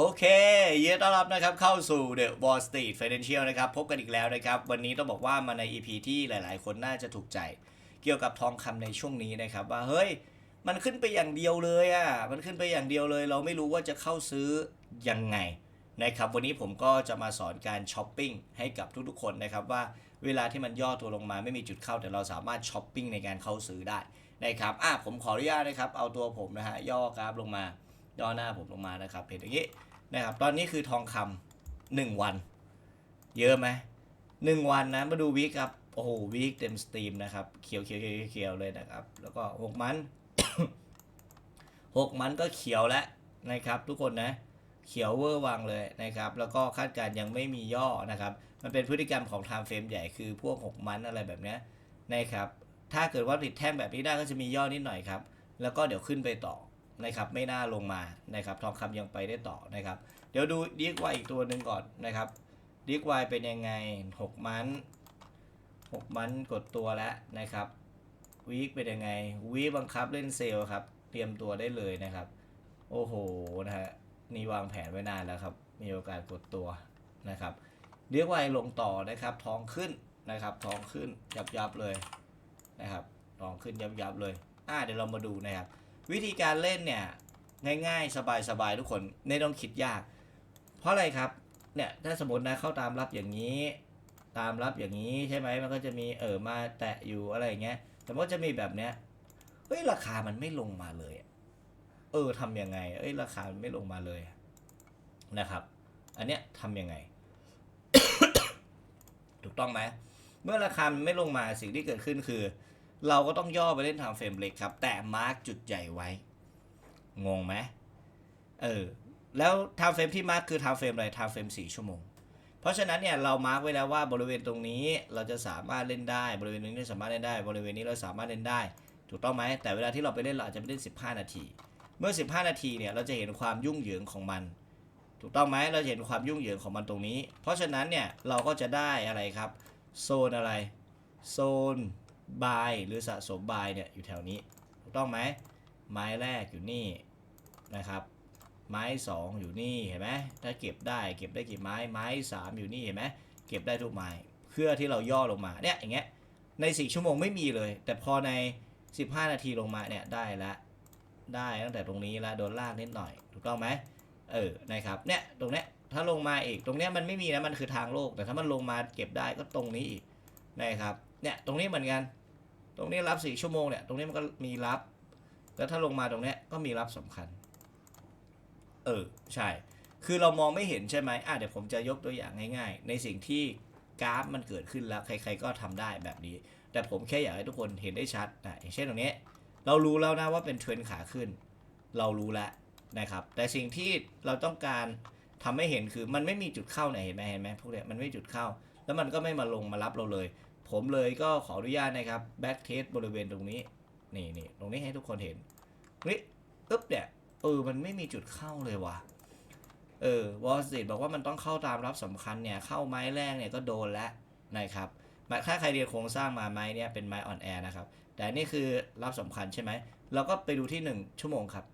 โอเคยินดีต้อนรับนะครับเข้าสู่ The Wall Street Financial นะครับพบกันอีกแล้วนะครับ วันนี้ต้องบอกว่ามาใน EP ที่หลาย ๆ คนน่าจะถูกใจ เกี่ยวกับทองคำในช่วงนี้นะครับ ว่าเฮ้ย มันขึ้นไปอย่างเดียวเลยอะมันขึ้นไปอย่างเดียวเลย เราไม่รู้ว่าจะเข้าซื้อยังไงนะครับวันนี้ผมก็จะมาสอนการช้อปปิ้งให้กับทุกๆคนนะครับว่าเวลาที่มันย่อตัวลงมาไม่มีจุดเข้า แต่เราสามารถช้อปปิ้งในการเข้าซื้อได้นะครับอะผมขออนุญาตนะครับเอาตัวผมนะฮะย่อกราฟลงมาย่อหน้าผมลงมานะครับเห็นอย่างนี้ นะครับ ตอนนี้คือทองคำหนึ่งวัน เยอะไหมหนึ่งวันนะมาดูวีคครับ โอ้โหวีคเต็มสตรีมนะครับ เขียวเขียวเขียวเขียวเลยนะครับ แล้วก็หกมันหกมันก็เขียวแล้วนะครับ ทุกคนนะ เขียวเวอร์วังเลยนะครับ แล้วก็คาดการ์ยังไม่มีย่อนะครับ มันเป็นพฤติกรรมของไทม์เฟรมใหญ่คือพวก6มันอะไรแบบนี้นะครับ ถ้าเกิดว่าติดแท่งแบบนี้ได้ก็จะมีย่อนิดหน่อยครับ แล้วก็เดี๋ยวขึ้นไปต่อ นะครับไม่น่าลงมานะครับทองคำยังไปได้ต่อนะครับ เดี๋ยวดูดีกว่าอีกตัวหนึ่งก่อนนะครับดีกว่าเป็นยังไง 6 มัน 6 มันกดตัวแล้วนะครับวีคเป็นยังไงวีคบังคับเล่นเซลล์ครับ เตรียมตัวได้เลยนะครับ โอ้โหนะฮะนี่วางแผนไว้นานแล้วครับ มีโอกาสกดตัวนะครับเรียกว่าลงต่อนะครับทองขึ้นนะครับทองขึ้นยับยับเลยนะครับทองขึ้นยับยับเลยอ่าเดี๋ยวเรามาดูนะครับ วิธีการเล่นเนี่ยง่ายๆ สบายๆ ทุกคนไม่ต้องคิดยาก เพราะอะไรครับเนี่ยถ้าสมมตินะเข้าตามรับอย่างนี้ ตามรับอย่างนี้ใช่ไหมมันก็จะมีเออมาแตะอยู่อะไรอย่างเงี้ยแต่มันก็จะมีแบบเนี้ยเฮ้ยราคามันไม่ลงมาเลย เออทำยังไงเอ้ยราคามันไม่ลงมาเลยนะครับ อันเนี้ยทำยังไง ถูกต้องไหมเมื่อราคามันไม่ลงมาสิ่งที่เกิดขึ้นคือ เราก็ต้องย่อไปเล่นทางเฟรมเล็กครับ แต่มาร์กจุดใหญ่ไว้ งงไหมเออ แล้วทางเฟรมที่มาร์กคือทางเฟรมอะไรทางเฟรม4ชั่วโมง เพราะฉะนั้นเนี่ยเรามาร์กไว้แล้วว่าบริเวณตรงนี้เราจะสามารถเล่นได้ บริเวณนี้เราสามารถเล่นได้ บริเวณนี้เราสามารถเล่นได้ ถูกต้องไหม แต่เวลาที่เราไปเล่นเราอาจจะไปเล่น 15 นาที เมื่อ 15 นาทีเนี่ยเราจะเห็นความยุ่งเหยิงของมัน ถูกต้องไหมเราจะเห็นความยุ่งเหยิงของมันตรงนี้ เพราะฉะนั้นเนี่ยเราก็จะได้อะไรครับ โซนอะไร โซน บายหรือสะสมบายเนี่ยอยู่แถวนี้ถูกต้องไหมไม้แรกอยู่นี่นะครับ ไม้สองอยู่นี่เห็นไหมถ้าเก็บได้เก็บได้กี่ไม้ไม้สามอยู่นี่เห็นไหมเก็บได้ทุกไม้เพื่อที่เราย่อลงมาเนี่ยอย่างเงี้ยในสี่ชั่วโมงไม่มีเลย แต่พอใน 15 นาทีลงมาเนี่ยได้ละได้ตั้งแต่ตรงนี้ละโดนลากนิดหน่อยถูกต้องไหมเออนะครับเนี่ยตรงเนี้ยถ้าลงมาอีกตรงเนี้ยมันไม่มีนะมันคือทางโลก แต่ถ้ามันลงมาเก็บได้ก็ตรงนี้อีกนะครับเนี่ยตรงนี้เหมือนกัน ตรงนี้รับสี่ชั่วโมงเนี่ย ตรงนี้มันก็มีรับ แล้วถ้าลงมาตรงนี้ก็มีรับสำคัญ เออ ใช่ คือเรามองไม่เห็นใช่ไหมอะเดี๋ยวผมจะยกตัวอย่างง่าย ๆ ในสิ่งที่กราฟมันเกิดขึ้นแล้วใคร ๆ ก็ทำได้แบบนี้ แต่ผมแค่อยากให้ทุกคนเห็นได้ชัดอะอย่างเช่นตรงนี้ เรารู้แล้วนะว่าเป็นเทรนขาขึ้น เรารู้แล้วนะครับ แต่สิ่งที่เราต้องการทำให้เห็นคือมันไม่มีจุดเข้าไหนเห็นไหมเห็นไหมพวกเนี้ยมันไม่จุดเข้า แล้วมันก็ไม่มาลงมารับเราเลย ผมเลยก็ขออนุญาตนะครับแบ็กเทสบริเวณตรงนี้ นี่นี่ตรงนี้ให้ทุกคนเห็นนี่อึ๊บเนี่ยเออมันไม่มีจุดเข้าเลยว่ะเออวอลสตบอกว่ามันต้องเข้าตามรับสำคัญเนี่ยเข้าไม้แรกเนี่ยก็โดนแล้วนะครับถ้าใครเรียนโครงสร้างมาไม้เนี่ยเป็นไม้อ่อนแอนะครับแต่นี่คือรับสำคัญใช่ไหมเราก็ไปดูที่ 1 ชั่วโมงครับ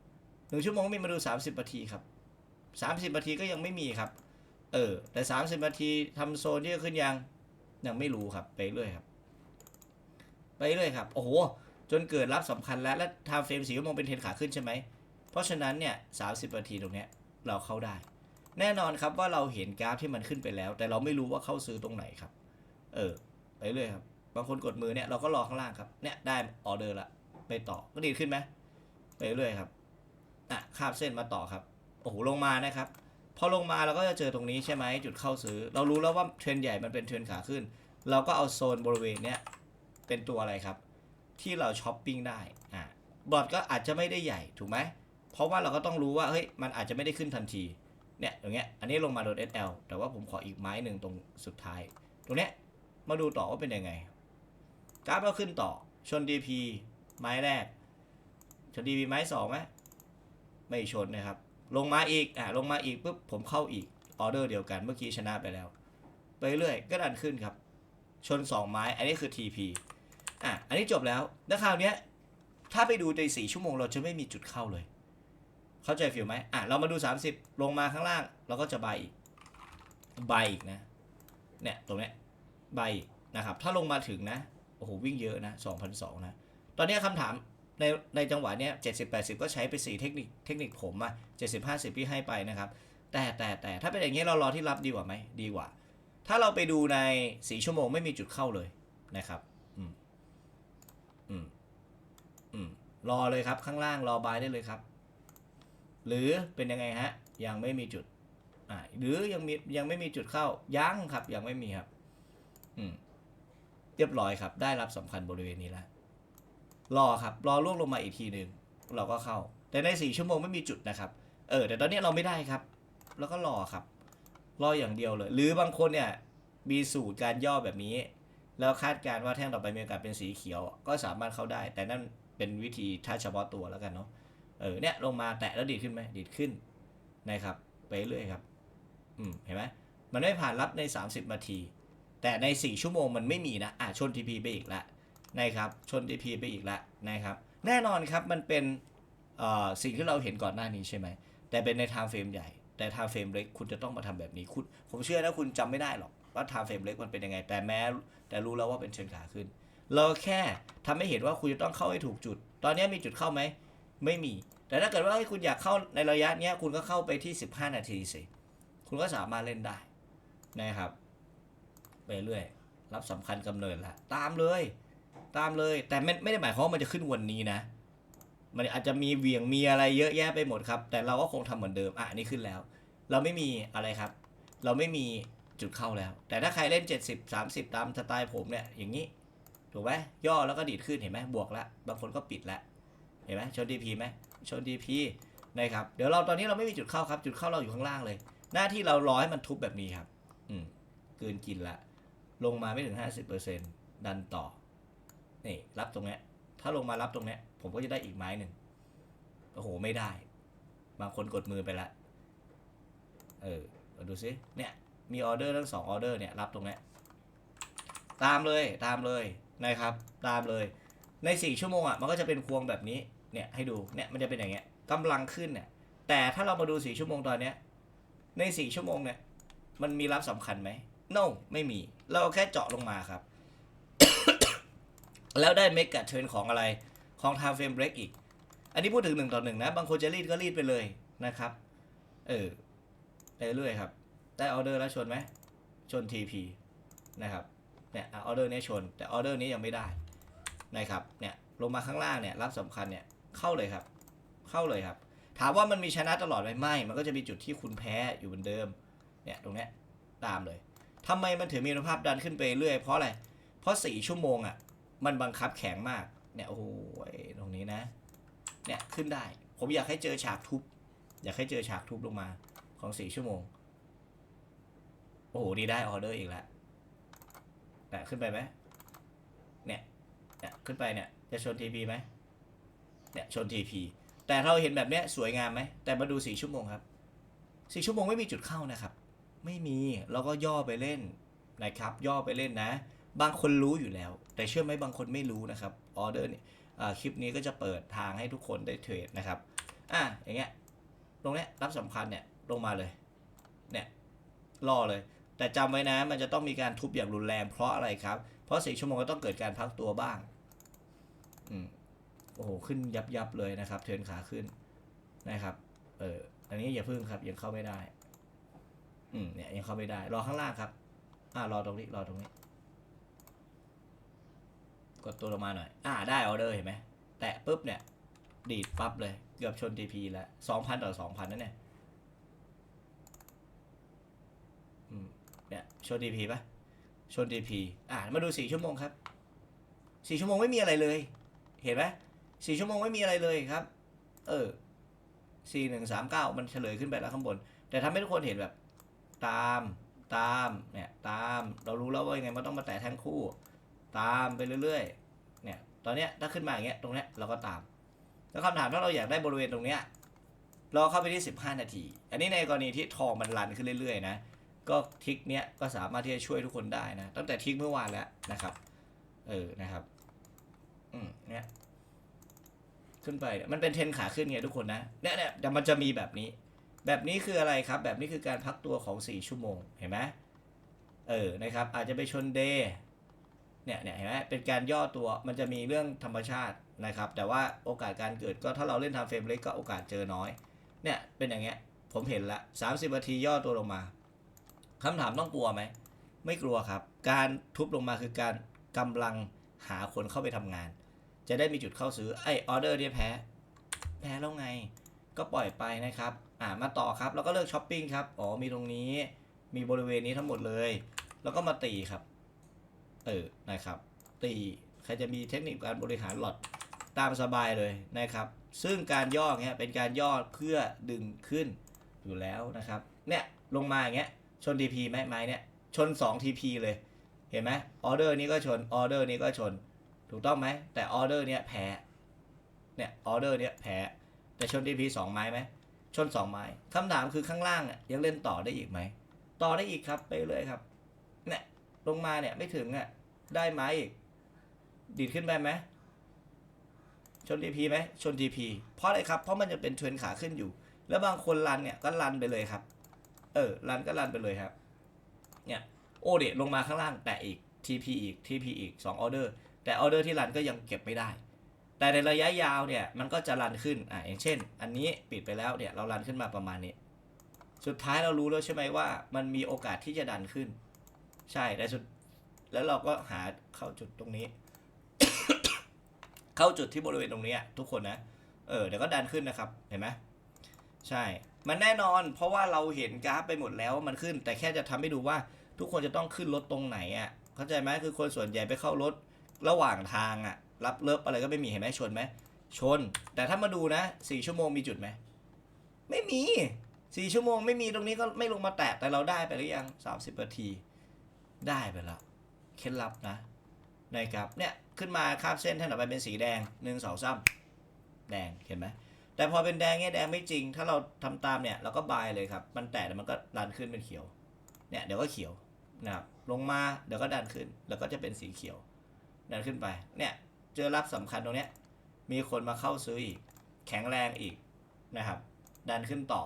หนึ่งชั่วโมงมีมาดู 30นาทีครับ30นาทีก็ยังไม่มีครับเออแต่ 30นาทีทำโซนที่จะขึ้นยัง ยังไม่รู้ครับไปเรื่อยครับ ไปเรื่อยครับ โอ้โห จนเกิดรับสำคัญแล้วและทม์เฟรมสี่ชั่วโมงเป็นเทรนขาขึ้นใช่ไหม เพราะฉะนั้นเนี่ย30นาทีตรงเนี้ยเราเข้าได้ แน่นอนครับว่าเราเห็นกราฟที่มันขึ้นไปแล้ว แต่เราไม่รู้ว่าเข้าซื้อตรงไหนครับ เออ ไปเรื่อยครับ บางคนกดมือเนี่ยเราก็รอข้างล่างครับ เนี่ยได้ออเดอร์ละ ไปต่อ ก็ดีขึ้นไหมไปเรื่อยครับ อะคาบเส้นมาต่อครับ โอ้โห ลงมานะครับพอลงมาเราก็จะเจอตรงนี้ใช่ไหมจุดเข้าซื้อ เรารู้แล้วว่าเทรนใหญ่มันเป็นเทรนขาขึ้น เราก็เอาโซนบริเวณเนี้ยเป็นตัวอะไรครับ ที่เราช้อปปิ้งได้อะบอร์ดก็อาจจะไม่ได้ใหญ่ถูกไหมเพราะว่าเราก็ต้องรู้ว่าเฮ้ยมันอาจจะไม่ได้ขึ้นทันทีเนี่ยอย่างเงี้ยอันนี้ลงมาโดน SL แต่ว่าผมขออีกไม้หนึ่งตรงสุดท้าย ตรงเนี้ยมาดูต่อว่าเป็นยังไงกราฟก็ขึ้นต่อชน DP ไม้แรก ชน DP ไม้สองไหมไม่ชนนะครับ ลงมาอีกอะลงมาอีกปุ๊บผมเข้าอีกออเดอร์เดียวกันเมื่อกี้ชนะไปแล้ว ไปเรื่อยก็ดันขึ้นครับ ชน 2 ไม้ อันนี้คือ TP อะ อันนี้จบแล้ว แล้วคราวเนี้ย ถ้าไปดูใน4ชั่วโมงเราจะไม่มีจุดเข้าเลย เข้าใจฟิลไหมอะ เรามาดู 30 ลงมาข้างล่าง เราก็จะใบอีก ใบอีกนะ เนี่ย ตรงเนี้ย ใบนะครับ ถ้าลงมาถึงนะ โอ้โห วิ่งเยอะนะ2,002นะ ตอนเนี้ยคำถามในในจังหวะเนี้ย70 80ก็ใช้ไป4เทคนิคเทคนิคผมอะ70 50พี่ให้ไปนะครับ แต่แต่แต่ถ้าเป็นอย่างเงี้ยเรารอที่รับดีกว่าไหมดีกว่า ถ้าเราไปดูใน4ชั่วโมงไม่มีจุดเข้าเลยนะครับอืมอืมอืมรอเลยครับข้างล่างรอบายได้เลยครับ หรือเป็นยังไงฮะ ยังไม่มีจุดอ่าหรือยังมียังไม่มีจุดเข้ายังครับ ยังไม่มีครับ อืมเรียบร้อยครับ ได้รับสำคัญบริเวณนี้แล้วรอครับ รอล่วงลงมาอีกทีหนึ่งเราก็เข้า แต่ในสี่ชั่วโมงไม่มีจุดนะครับ เออ แต่ตอนนี้เราไม่ได้ครับ แล้วก็รอครับ รออย่างเดียวเลย หรือบางคนเนี่ยมีสูตรการย่อแบบนี้ แล้วคาดการณ์ว่าแท่งต่อไปมีโอกาสเป็นสีเขียว ก็สามารถเข้าได้ แต่นั่นเป็นวิธีถ้าเฉพาะตัวแล้วกันเนาะเออเนี่ยลงมาแตะแล้วดีดขึ้นไหมดีดขึ้นนะครับไปเรื่อยครับอืมเห็นไหมมันไม่ผ่านรับใน 30นาที แต่ใน 4 ชั่วโมงมันไม่มีนะอะชน TP ไปอีกล้วนะครับชน TP ไปอีกล้วนะครับแน่นอนครับมันเป็นเอ่อสิ่งที่เราเห็นก่อนหน้านี้ใช่ไหมแต่เป็นใน time frame ใหญ่ แต่ time frame เล็กคุณจะต้องมาทำแบบนี้คุณผมเชื่อนะคุณจำไม่ได้หรอกว่า time frame เล็กมันเป็นยังไง แต่แม้แต่รู้แล้วว่าเป็นเชิงขาขึ้น เราแค่ทำให้เห็นว่าคุณจะต้องเข้าให้ถูกจุด ตอนนี้มีจุดเข้าไหม ไม่มี แต่ถ้าเกิดว่าคุณอยากเข้าในระยะนี้คุณก็เข้าไปที่ 15 นาทีสิ คุณก็สามารถเล่นได้นะครับ ไปเรื่อย รับสำคัญกำเนิดละตามเลย ตามเลย แต่ไม่ไม่ได้หมายความว่ามันจะขึ้นวันนี้นะ มันอาจจะมีเหวี่ยงมีอะไรเยอะแยะไปหมดครับ แต่เราก็คงทำเหมือนเดิมอะนี่ขึ้นแล้ว เราไม่มีอะไรครับ เราไม่มีจุดเข้าแล้ว แต่ถ้าใครเล่น 70 30 ตามสไตล์ผมเนี่ยอย่างนี้ถูกไหมย่อแล้วก็ดีดขึ้นเห็นไหมบวกแล้วบางคนก็ปิดแล้วเห็นไหมชนดีพีไหมชนดีพีนะครับเดี๋ยวเราตอนนี้เราไม่มีจุดเข้าครับ จุดเข้าเราอยู่ข้างล่างเลย หน้าที่เรารอให้มันทุบแบบนี้ครับ อืมเกินกินละ ลงมาไม่ถึง 50%ดันต่อนี่รับตรงนี้ถ้าลงมารับตรงนี้ ผมก็จะได้อีกไม้หนึ่งโอ้โหไม่ได้ บางคนกดมือไปละเออดูซิเนี่ยมีออเดอร์ทั้งสองออเดอร์เนี่ยรับตรงนี้ตามเลยตามเลยนะครับ ตามเลย ในสี่ชั่วโมงอะมันก็จะเป็นพวงแบบนี้เนี่ยให้ดูเนี่ยมันจะเป็นอย่างเงี้ยกำลังขึ้นเนี่ยแต่ถ้าเรามาดูสี่ชั่วโมงตอนเนี้ยในสี่ชั่วโมงเนี่ยมันมีรับสำคัญไหม no ไม่มี เราแค่เจาะลงมาครับ แล้วได้เมกะเทิร์นของอะไร ของ time frame break อีก อันนี้พูดถึงหนึ่งต่อหนึ่งนะ บางคนจะรีดก็รีดไปเลยนะครับ เออไปเรื่อยครับ ได้ออเดอร์แล้วชนไหม ชน TP นะครับเนี่ยออเดอร์นี้ชน แต่ออเดอร์นี้ยังไม่ได้นะครับเนี่ยลงมาข้างล่างเนี่ยรับสำคัญเนี่ยเข้าเลยครับ เข้าเลยครับ ถามว่ามันมีชนะตลอดไหมไม่ มันก็จะมีจุดที่คุณแพ้อยู่เหมือนเดิมเนี่ยตรงเนี้ยตามเลยทำไมมันถึงมีคุณภาพดันขึ้นไปเรื่อยเพราะอะไรเพราะสี่ชั่วโมงอะมันบังคับแข็งมาก เนี่ยโอ้โหตรงนี้นะ เนี่ยขึ้นได้ ผมอยากให้เจอฉากทุบ อยากให้เจอฉากทุบลงมาของสี่ชั่วโมง โอ้โหนี่ได้ออเดอร์อีกแล้วเนี่ยขึ้นไปไหมเนี่ยเนี่ยขึ้นไปเนี่ย จะชนทีพีไหมเนี่ยชนทีพีแต่เราเห็นแบบเนี้ยสวยงามไหม แต่มาดูสี่ชั่วโมงครับสี่ชั่วโมงไม่มีจุดเข้านะครับ ไม่มีเราก็ย่อไปเล่นนะครับ ย่อไปเล่นนะ บางคนรู้อยู่แล้ว แต่เชื่อไหมบางคนไม่รู้นะครับ ออเดอร์เนี่ยคลิปนี้ก็จะเปิดทางให้ทุกคนได้เทรดนะครับอะอย่างเงี้ยตรงเนี้ยรับสำคัญเนี่ยลงมาเลยเนี่ยรอเลย แต่จำไว้นะมันจะต้องมีการทุบอย่างรุนแรงเพราะอะไรครับ เพราะสี่ชั่วโมงก็ต้องเกิดการพักตัวบ้างอืมโอ้โหขึ้นยับยับเลยนะครับ เทิร์นขาขึ้นนะครับเอออันนี้อย่าพึ่งครับยังเข้าไม่ได้อืมเนี่ยยังเข้าไม่ได้ รอข้างล่างครับ อ่ารอตรงนี้รอตรงนี้ กดตัวลงมาหน่อย อ่าได้ออเดอร์เห็นไหม แตะปุ๊บเนี่ย ดีดปั๊บเลย เกือบชน TP แล้วสองพันต่อสองพันนั่นเนี่ยอืมเนี่ยชน TP ปะชน TP อ่ามาดูสี่ชั่วโมงครับสี่ชั่วโมงไม่มีอะไรเลย เห็นไหมสี่ชั่วโมงไม่มีอะไรเลยครับ เออสี่หนึ่งสามเก้ามันเฉลยขึ้นไปแล้วข้างบน แต่ทำให้ทุกคนเห็นแบบ ตามตามเนี่ยตามเรารู้แล้วว่ายังไงมันต้องมาแตะแท่งคู่ ตามไปเรื่อยๆ เนี่ย ตอนเนี้ยถ้าขึ้นมาอย่างเงี้ยตรงเนี้ยเราก็ตาม แล้วคำถามถ้าเราอยากได้บริเวณตรงเนี้ยเราเข้าไปที่ 15 นาที อันนี้ในกรณีที่ทองมันรันขึ้นเรื่อยๆนะ ก็ทิกเนี้ยก็สามารถที่จะช่วยทุกคนได้นะ ตั้งแต่ทิกเมื่อวานแล้วนะครับ เออ นะครับ อืม เนี่ยขึ้นไป มันเป็นเทนขาขึ้นไงทุกคนนะ เนี่ยเนี่ยแต่มันจะมีแบบนี้ แบบนี้คืออะไรครับ แบบนี้คือการพักตัวของ 4 ชั่วโมง เห็นไหมเออ นะครับ อาจจะไปชนเดย์ เนี่ยเนี่ยเห็นไหมเป็นการย่อตัวมันจะมีเรื่องธรรมชาตินะครับ แต่ว่าโอกาสการเกิดก็ถ้าเราเล่นทำเฟรมเล็กก็โอกาสเจอน้อย เนี่ยเป็นอย่างเงี้ยผมเห็นละ 30นาทีย่อตัวลงมาคำถามต้องกลัวไหม ไม่กลัวครับ การทุบลงมาคือการกำลังหาคนเข้าไปทำงาน จะได้มีจุดเข้าซื้อไอออเดอร์เนี่ยแพ้ แพ้แล้วไง ก็ปล่อยไปนะครับ อ่ามาต่อครับ แล้วก็เลือกช้อปปิ้งครับ อ๋อมีตรงนี้ มีบริเวณนี้ทั้งหมดเลย แล้วก็มาตีครับ เออนะครับ ตีใครจะมีเทคนิคการบริหารหลอดตามสบายเลยนะครับ ซึ่งการย่อเงี้ยเป็นการย่อเพื่อดึงขึ้นอยู่แล้วนะครับ เนี่ยลงมาอย่างเงี้ยชน TP ไหมไม้เนี่ยชน 2 TP เลย เห็นไหมออเดอร์นี้ก็ชนออเดอร์นี้ก็ชน ถูกต้องไหม แต่ออเดอร์เนี้ยแพ้เนี่ยออเดอร์เนี้ยแพ้แต่ชน TP 2 ไม้ไหมชน 2 ไม้คำถามคือข้างล่างอะยังเล่นต่อได้อีกไหม ต่อได้อีกครับไปเลยครับ ลงมาเนี่ยไม่ถึงอะ ได้ไหมอีก ดีดขึ้นไปไหม ชน TP ไหม ชน TP เพราะอะไรครับ เพราะมันจะเป็นเทรนขาขึ้นอยู่ แล้วบางคนรันเนี่ยก็รันไปเลยครับ เออ รันก็รันไปเลยครับ เนี่ย โอเดลงมาข้างล่างแตะอีก TP อีก TP อีก2ออเดอร์ แต่ออเดอร์ที่รันก็ยังเก็บไม่ได้ แต่ในระยะยาวเนี่ย มันก็จะรันขึ้น อ่าอย่างเช่น อันนี้ปิดไปแล้วเนี่ย เรารันขึ้นมาประมาณนี้ สุดท้ายเรารู้แล้วใช่ไหมว่า มันมีโอกาสที่จะดันขึ้น ใช่แต่สุด แล้วเราก็หาเข้าจุดตรงนี้ เข้าจุดที่บริเวณตรงนี้ทุกคนนะ เออเดี๋ยวก็ดันขึ้นนะครับ เห็นไหมใช่ มันแน่นอน เพราะว่าเราเห็นกราฟไปหมดแล้วมันขึ้น แต่แค่จะทำให้ดูว่าทุกคนจะต้องขึ้นรถตรงไหนอะ เข้าใจไหมคือคนส่วนใหญ่ไปเข้ารถระหว่างทางอะ รับเลิฟอะไรก็ไม่มีเห็นไหมชนไหมชน แต่ถ้ามาดูนะสี่ชั่วโมงมีจุดไหมไม่มีสี่ชั่วโมงไม่มีตรงนี้ก็ไม่ลงมาแตะแต่เราได้ไปหรือยังสามสิบนาที ได้ไปแล้วเคล็ดลับนะนะครับเนี่ยขึ้นมาคาบเส้นท่านต่อไปเป็นสีแดงหนึ่งสองสามแดงเห็นไหมแต่พอเป็นแดงเนี่ยแดงไม่จริง ถ้าเราทำตามเนี่ยเราก็บายเลยครับ มันแตะมันก็ดันขึ้นเป็นเขียว เนี่ยเดี๋ยวก็เขียวนะครับลงมาเดี๋ยวก็ดันขึ้น แล้วก็จะเป็นสีเขียว ดันขึ้นไป เนี่ยเจอรับสำคัญตรงเนี้ยมีคนมาเข้าซื้ออีก แข็งแรงอีกนะครับ ดันขึ้นต่อ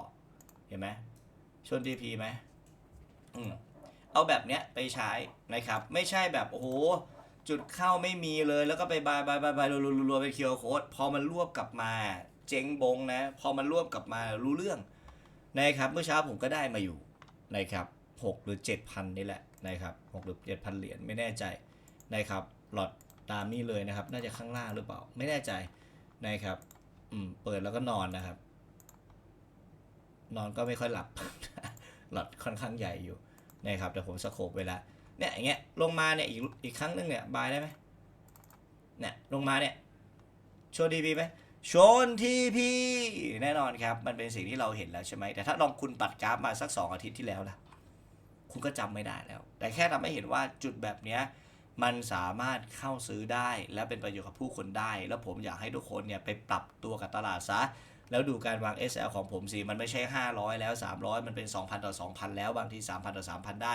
เห็นไหมชน TP ไหมอืม เอาแบบเนี้ยไปใช้นะครับ ไม่ใช่แบบโอ้โหจุดเข้าไม่มีเลยแล้วก็ไปบายบายบายบายรัวๆไปเคียวโค้ดพอมันรวบกลับมาเจ๊งบงนะ พอมันรวบกลับมารู้เรื่องนะครับเมื่อเช้าผมก็ได้มาอยู่นะครับหกหรือเจ็ดพันนี่แหละนะครับหกหรือเจ็ดพันเหรียญไม่แน่ใจนะครับหลอดตามนี้เลยนะครับ น่าจะข้างล่างหรือเปล่า ไม่แน่ใจนะครับ อืม เปิดแล้วก็นอนนะครับ นอนก็ไม่ค่อยหลับ หลอดค่อนข้างใหญ่อยู่ นะครับแต่ผมสโคบไว้แล้วเนี่ยอย่างเงี้ยลงมาเนี่ยอีกอีกครั้งหนึงเนี่ยบายได้ไหมเนี่ยลงมาเนี่ยโชว์ดีพีไหมโชนทีพีแน่นอนครับ มันเป็นสิ่งที่เราเห็นแล้วใช่ไหมแต่ถ้าลองคุณปัดกราฟมาสักสองอาทิตย์ที่แล้วล่ะ คุณก็จำไม่ได้แล้ว แต่แค่ทำให้เห็นว่าจุดแบบเนี้ยมันสามารถเข้าซื้อได้และเป็นประโยชน์กับผู้คนได้ แล้วผมอยากให้ทุกคนเนี่ยไปปรับตัวกับตลาดซะ แล้วดูการวาง SL ของผมสิมันไม่ใช่ 500 แล้ว 300 มันเป็น 2,000 ต่อ 2,000 แล้วบางที3,000 ต่อ 3,000 ได้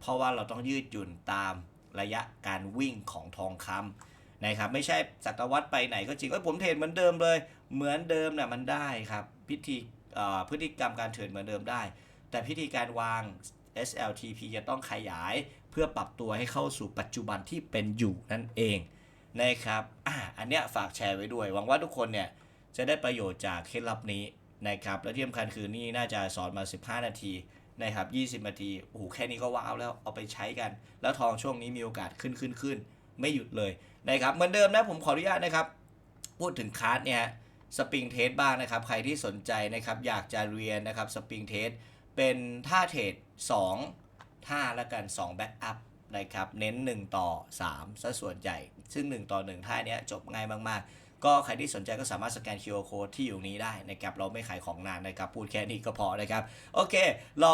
เพราะว่าเราต้องยืดหยุ่นตามระยะการวิ่งของทองคำนะครับไม่ใช่สัตวัตไปไหนก็จริงเอ้ยผมเทรดเหมือนเดิมเลย เหมือนเดิมน่ะมันได้ครับพิธีอ่อพฤติกรรมการเทรดเหมือนเดิมได้ แต่พิธีการวาง SLTP จะต้องขยายเพื่อปรับตัวให้เข้าสู่ปัจจุบันที่เป็นอยู่นั่นเองนะครับอะอันเนี้ยฝากแชร์ไว้ด้วย หวังว่าทุกคนเนี่ย จะได้ประโยชน์จากเคล็ดลับนี้นะครับ และที่สำคัญคือนี่น่าจะสอนมา 15 นาทีนะครับ 20 นาที โอ้โห แค่นี้ก็ว้าวแล้ว เอาไปใช้กัน แล้วทองช่วงนี้มีโอกาสขึ้นขึ้นขึ้น ไม่หยุดเลยนะครับ เหมือนเดิมนะ ผมขออนุญาตนะครับ พูดถึงคลาสเนี่ยสปริงเทสบ้างนะครับ ใครที่สนใจนะครับ อยากจะเรียนนะครับ สปริงเทส เป็นท่าเทรด2ท่าละกัน 2 แบ็กอัพนะครับ เน้น 1 ต่อ 3ซะส่วนใหญ่ ซึ่ง 1 ต่อ 1 ท่านี้จบง่ายมาก ๆ ก็ใครที่สนใจก็สามารถสแกน QR Code ที่อยู่นี้ได้นะครับเราไม่ขายของนานนะครับพูดแค่นี้ก็พอนะครับโอเค เรา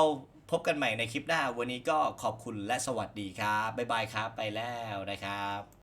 พบกันใหม่ในคลิปหน้า วันนี้ก็ขอบคุณและสวัสดีครับบ๊ายบายครับไปแล้วนะครับ